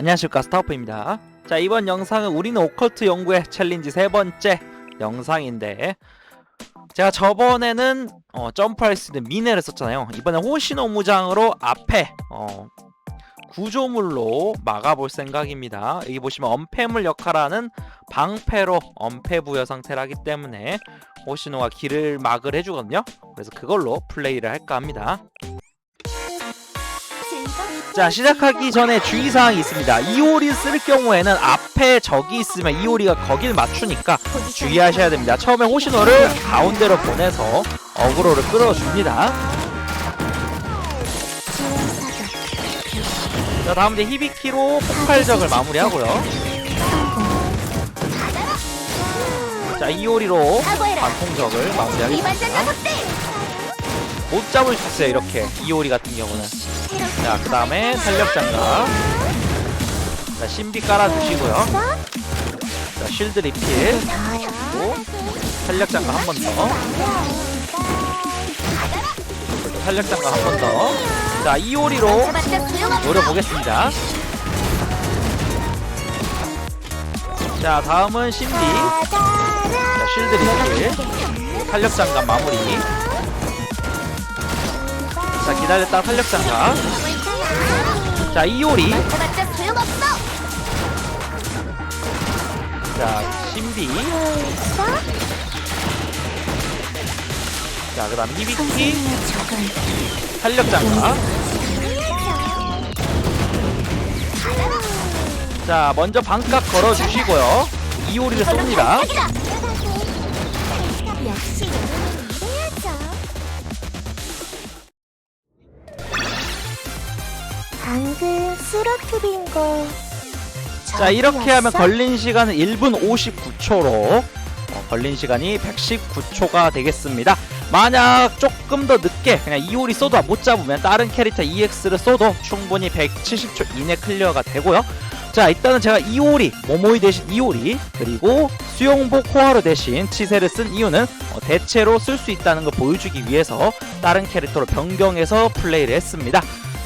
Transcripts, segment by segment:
안녕하십니까 스타워프입니다. 자 이번 영상은 우리는 오컬트 연구의 챌린지 세 번째 영상인데 제가 저번에는 어, 점프할 수 있는 미네를 썼잖아요. 이번에 호시노 무장으로 앞에 어, 구조물로 막아볼 생각입니다. 여기 보시면 엄폐물 역할하는 방패로 엄폐 부여 상태를 하기 때문에 호시노가 길을 막을 해주거든요. 그래서 그걸로 플레이를 할까 합니다 자 시작하기 전에 주의사항이 있습니다. 이오리 쓸 경우에는 앞에 적이 있으면 이오리가 거길 맞추니까 주의하셔야 됩니다. 처음에 호시노를 가운데로 보내서 어그로를 끌어줍니다. 자 다음 이제 히비키로 폭발적을 마무리하고요. 자 이오리로 반통적을 마무리하겠습니다 못 잡을 수 있어요 이렇게. 이오리 같은 경우는. 자 그 다음에 탄력장갑. 자 신비 깔아주시고요. 자 쉴드 리필. 그리고 탄력장갑 한 번더. 탄력장갑 한 번더자 이오리로 노려보겠습니다. 자 다음은 신비. 자 쉴드 리필. 탄력장갑 마무리 자 기다렸다 탄력장갑 자 이오리. 자 신비. 자 그 다음 히비키. 탄력장갑 자 먼저 반값 걸어주시고요. 이오리를 쏩니다 방금 쓰러트린 거. 자 이렇게 하면? 걸린 시간은 1분 59초로 어, 걸린 시간이 119초가 되겠습니다 만약 조금 더 늦게 그냥 이오리 써도 못 잡으면 다른 캐릭터 EX를 써도 충분히 170초 이내 클리어가 되고요 자 일단은 제가 이오리 모모이 대신 이오리 그리고 수용복 코하루 대신 치세를 쓴 이유는 어, 대체로 쓸 수 있다는 걸 보여주기 위해서 다른 캐릭터로 변경해서 플레이를 했습니다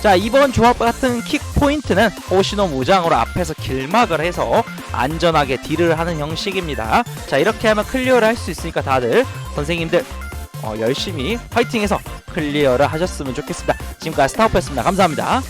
자 이번 조합 같은 킥 포인트는 호시노 무장으로 앞에서 길막을 해서 안전하게 딜을 하는 형식입니다. 자 이렇게 하면 클리어를 할 수 있으니까 다들 선생님들 어, 열심히 파이팅해서 클리어를 하셨으면 좋겠습니다. 지금까지 스타워프였습니다. 감사합니다